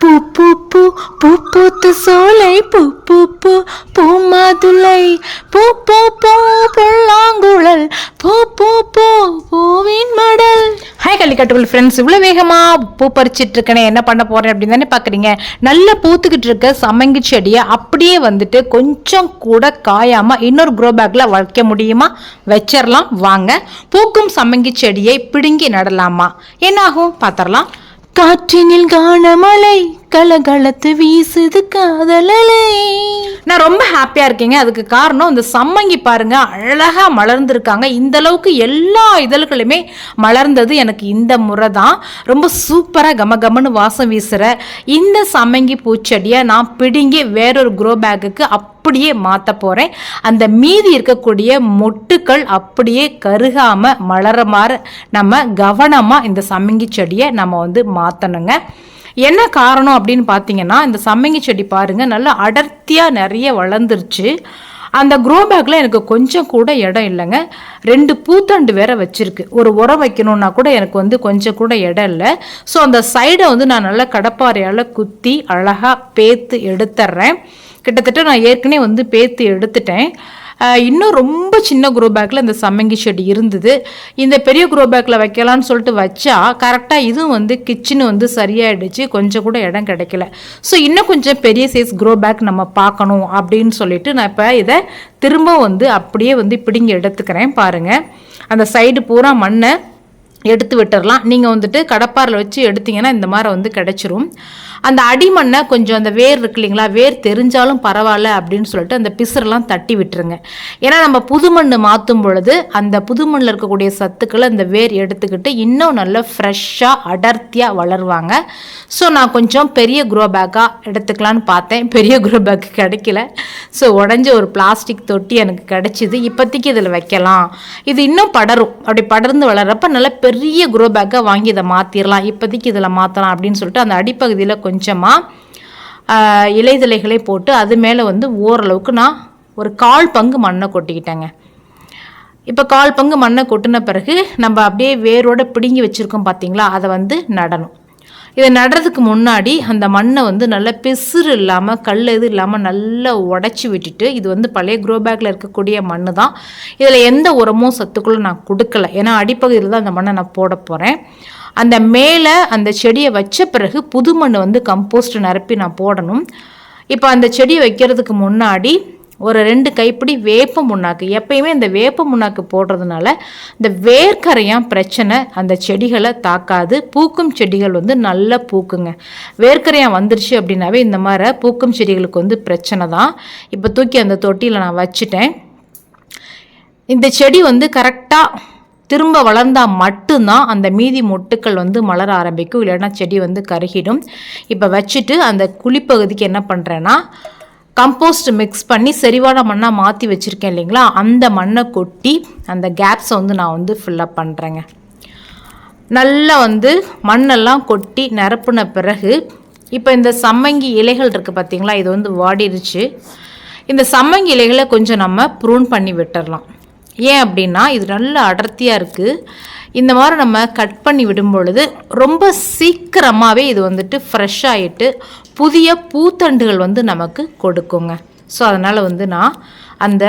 பூ பூ பூ பூ பூத்து சோலை பூ பூ பூ பூ மாதுளை. பூ பூ பூ புல்லாங்குழல். பூ பூ பூ பூவின் மடல். ஹாய் கள்ளிக்கட்டுகள் ஃப்ரெண்ட்ஸ் இவ்வளோ வேகமாக பூ பறிச்சிட்டு இருக்கேனே என்ன பண்ண போகிறேன் அப்படின்னு தானே பார்க்குறீங்க நல்லா பூத்துக்கிட்டு இருக்க சம்மங்கி செடியை அப்படியே வந்துட்டு கொஞ்சம் கூட காயாமல் இன்னொரு க்ரோ பேக்கில் வைக்க முடியுமா? வச்சிடலாம் வாங்க. பூக்கும் சம்மங்கி செடியை பிடுங்கி நடலாமா? என்னாகும்? பார்த்துடலாம் காற்றினில் காணமலை கலகலத்து வீசுது காதலலை. நான் ரொம்ப ஹாப்பியாக இருக்கேங்க. அதுக்கு காரணம் இந்த சம்மங்கி பாருங்க அழகாக மலர்ந்துருக்காங்க. இந்த அளவுக்கு எல்லா இதழ்களுமே மலர்ந்தது எனக்கு இந்த முறை தான். ரொம்ப சூப்பராக கம கமன்னு வாசம் வீசுகிற இந்த சம்மங்கி பூச்செடியை நான் பிடுங்கி வேறொரு க்ரோ பேக்குக்கு அப்படியே மாற்ற போகிறேன் அந்த மீதி இருக்கக்கூடிய மொட்டுக்கள் அப்படியே கருகாமல் மலர மாதிரி நம்ம கவனமாக இந்த சம்மங்கி செடியை நம்ம வந்து மாற்றணுங்க என்ன காரணம் அப்படின்னு பார்த்தீங்கன்னா இந்த சம்மங்கி செடி பாருங்கள் நல்லா அடர்த்தியாக நிறைய வளர்ந்துருச்சு. அந்த க்ரோ பேக்கில் எனக்கு கொஞ்சம் கூட இடம் இல்லைங்க. ரெண்டு பூத்தண்டு வேற வச்சுருக்கு. ஒரு உரம் வைக்கணும்னா கூட எனக்கு வந்து கொஞ்சம் கூட இடம் இல்லை. ஸோ அந்த சைடை வந்து நான் நல்லா கடப்பாறையால் குத்தி அழகாக பேத்து எடுத்துட்றேன் கிட்டத்தட்ட நான் ஏற்கனவே வந்து பேத்து எடுத்துட்டேன். இன்னும் ரொம்ப சின்ன குரோ பேக்கில் இந்த சம்மங்கி செடி இருந்தது. இந்த பெரிய குரோ பேக்கில் வைக்கலான்னு சொல்லிட்டு வச்சா கரெக்டாக இதுவும் வந்து கிச்சன் வந்து சரியாயிடுச்சு. கொஞ்சம் கூட இடம் கிடைக்கல. ஸோ இன்னும் கொஞ்சம் பெரிய சைஸ் க்ரோ பேக் நம்ம பார்க்கணும் அப்படின்னு சொல்லிட்டு நான் இப்போ இதை திரும்ப வந்து அப்படியே வந்து பிடிங்கி எடுத்துக்கிறேன் பாருங்கள் அந்த சைடு பூரா மண்ணை எடுத்து விட்டுறலாம். நீங்கள் வந்துட்டு கடப்பாரில் வச்சு எடுத்தீங்கன்னா இந்த மாதிரி வந்து கிடச்சிரும். அந்த அடிமண்ணை கொஞ்சம் அந்த வேர் இருக்கு இல்லைங்களா வேர் தெரிஞ்சாலும் பரவாயில்ல அப்படின்னு சொல்லிட்டு அந்த பிசுறெல்லாம் தட்டி விட்டுருங்க. ஏன்னா நம்ம புது மண் மாற்றும் பொழுது அந்த புது மண்ணில் இருக்கக்கூடிய சத்துக்களை அந்த வேர் எடுத்துக்கிட்டு இன்னும் நல்ல ஃப்ரெஷ்ஷாக அடர்த்தியாக வளருவாங்க. ஸோ நான் கொஞ்சம் பெரிய குரோ பேக்காக எடுத்துக்கலான்னு பார்த்தேன். பெரிய குரோ பேக் கிடைக்கல. ஸோ உடஞ்ச ஒரு பிளாஸ்டிக் தொட்டி எனக்கு கிடைச்சிது. இப்போதைக்கு இதில் வைக்கலாம். இது இன்னும் படரும். அப்படி படர்ந்து வளர்கிறப்ப நல்ல பெரிய குரோ பேக்காக வாங்கி இதை மாற்றிடலாம் இப்போதைக்கு இதில் மாற்றலாம் அப்படின்னு சொல்லிட்டு அந்த அடிப்பகுதியில் கொஞ்சமாக இலைதலைகளை போட்டு அது மேலே வந்து ஓரளவுக்கு நான் ஒரு கால் பங்கு மண்ணை கொட்டிக்கிட்டேங்க. இப்போ கால் பங்கு மண்ணை கொட்டின பிறகு நம்ம அப்படியே வேரோட பிடுங்கி வச்சுருக்கோம் பார்த்தீங்களா? அதை வந்து நடணும். இதை நடுறதுக்கு முன்னாடி அந்த மண்ணை வந்து நல்லா பெசுறு இல்லாமல் கல் இது இல்லாமல் நல்லா உடச்சி விட்டுட்டு இது வந்து பழைய க்ரோ பேக்கில் இருக்கக்கூடிய மண் தான் இதில் எந்த உரமும் சத்துக்களும் நான் கொடுக்கல. ஏன்னா அடிப்பகுதியில் தான் அந்த மண்ணை நான் போட போகிறேன் அந்த மேலே அந்த செடியை வச்ச பிறகு புது மண் வந்து கம்போஸ்ட் நிரப்பி நான் போடணும். இப்போ அந்த செடியை வைக்கிறதுக்கு முன்னாடி ஒரு ரெண்டு கைப்பிடி வேப்ப முன்னாக்கு. எப்பயுமே இந்த வேப்ப முன்னாக்கு போடுறதுனால இந்த வேர்க்கரையான் பிரச்சனை அந்த செடிகளை தாக்காது. பூக்கும் செடிகள் வந்து நல்லா பூக்குங்க. வேர்க்கரையான் வந்துருச்சு அப்படின்னாவே இந்த மாதிரி பூக்கும் செடிகளுக்கு வந்து பிரச்சனை தான். இப்போ தூக்கி அந்த தொட்டியில் நான் வச்சுட்டேன். இந்த செடி வந்து கரெக்டாக திரும்ப வளர்ந்தால் மட்டும்தான் அந்த மீதி மொட்டுக்கள் வந்து மலர ஆரம்பிக்கும். இல்லைன்னா செடி வந்து கருகிடும். இப்போ வச்சுட்டு அந்த குழிப்பகுதிக்கு என்ன பண்ணுறேன்னா கம்போஸ்ட் மிக்ஸ் பண்ணி செறிவான மண்ணாக மாற்றி வச்சுருக்கேன் இல்லைங்களா? அந்த மண்ணை கொட்டி அந்த கேப்ஸை வந்து நான் வந்து ஃபில்லப் பண்ணுறேங்க நல்லா வந்து மண்ணெல்லாம் கொட்டி நிரப்புன பிறகு இப்போ இந்த சம்மங்கி இலைகள் இருக்குது பார்த்திங்களா இது வந்து வாடிருச்சு. இந்த சம்மங்கி இலைகளை கொஞ்சம் நம்ம ப்ரூன் பண்ணி விட்டுடலாம் ஏன் அப்படின்னா இது நல்ல அடர்த்தியாக இருக்குது இந்த மாதிரி நம்ம கட் பண்ணி விடும் பொழுது ரொம்ப சீக்கிரமாகவே இது வந்துட்டு ஃப்ரெஷ் ஆகிட்டு புதிய பூத்தண்டுகள் வந்து நமக்கு கொடுக்குங்க. ஸோ அதனால் வந்து நான் அந்த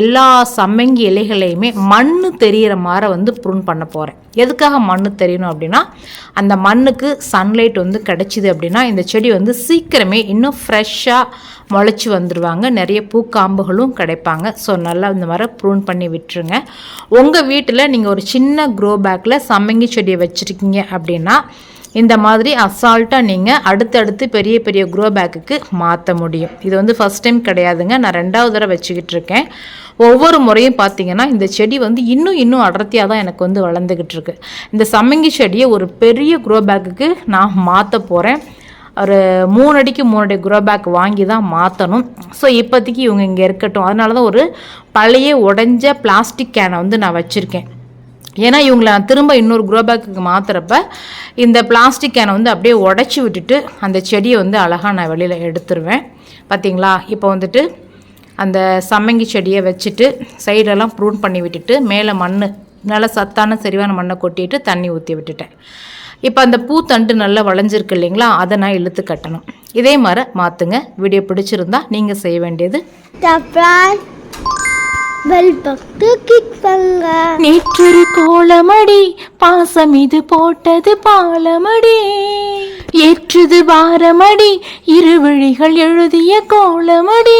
எல்லா சம்மங்கி இலைகளையுமே மண் தெரியிற மாதிரி வந்து ப்ரூன் பண்ண போகிறேன் எதுக்காக மண் தெரியணும் அப்படின்னா அந்த மண்ணுக்கு சன்லைட் வந்து கிடைச்சிது அப்படின்னா இந்த செடி வந்து சீக்கிரமே இன்னும் ஃப்ரெஷ்ஷாக முளைச்சி வந்துடுவாங்க நிறைய பூக்காம்புகளும் கிடைப்பாங்க. ஸோ நல்லா இந்த மாதிரி ப்ரூன் பண்ணி விட்டுருங்க. உங்கள் வீட்டில் நீங்கள் ஒரு சின்ன க்ரோ பேக்கில் சம்மங்கி செடியை வச்சுருக்கீங்க அப்படின்னா இந்த மாதிரி அசால்ட்டாக நீங்கள் அடுத்தடுத்து பெரிய பெரிய க்ரோ பேக்குக்கு மாற்ற முடியும். இது வந்து ஃபஸ்ட் டைம் கிடையாதுங்க. நான் ரெண்டாவது தடவை வச்சுக்கிட்டு இருக்கேன். ஒவ்வொரு முறையும் பார்த்தீங்கன்னா இந்த செடி வந்து இன்னும் இன்னும் அடர்த்தியாக தான் எனக்கு வந்து வளர்ந்துக்கிட்டு இருக்கு. இந்த சம்மங்கி செடியை ஒரு பெரிய க்ரோ பேக்குக்கு நான் மாற்ற போகிறேன் ஒரு மூணு அடிக்கு மூணு அடி குரோ பேக் வாங்கி தான் மாற்றணும் ஸோ இப்போதைக்கு இவங்க இங்கே இருக்கட்டும். அதனால தான் ஒரு பழைய உடஞ்ச பிளாஸ்டிக் கேனை வந்து நான் வச்சுருக்கேன். ஏன்னா இவங்களை நான் திரும்ப இன்னொரு க்ரோ பேக்குக்கு மாற்றுறப்ப இந்த பிளாஸ்டிக் கேனை வந்து அப்படியே உடச்சி விட்டுட்டு அந்த செடியை வந்து அழகாக நான் வெளியில் எடுத்துருவேன். பார்த்தீங்களா இப்போ வந்துட்டு அந்த சம்மங்கி செடியை வச்சுட்டு சைடெல்லாம் ப்ரூன் பண்ணி விட்டுட்டு மேலே மண் நல்ல சத்தான சரிவான மண்ணை கொட்டிட்டு தண்ணி ஊற்றி விட்டுட்டேன். இப்போ அந்த பூத்தண்டு நல்லா வளைஞ்சிருக்கு இல்லைங்களா? அதை நான் இழுத்து கட்டணும். இதே மாதிரி மாற்றுங்க வீடியோ பிடிச்சிருந்தா நீங்கள் செய்ய வேண்டியது அப்புறம் பெல் நேற்றொரு கோலமடி பாசம் இது போட்டது பாலமடி. ஏற்றுது பாரமடி இரு விழிகள் எழுதிய கோலமடி.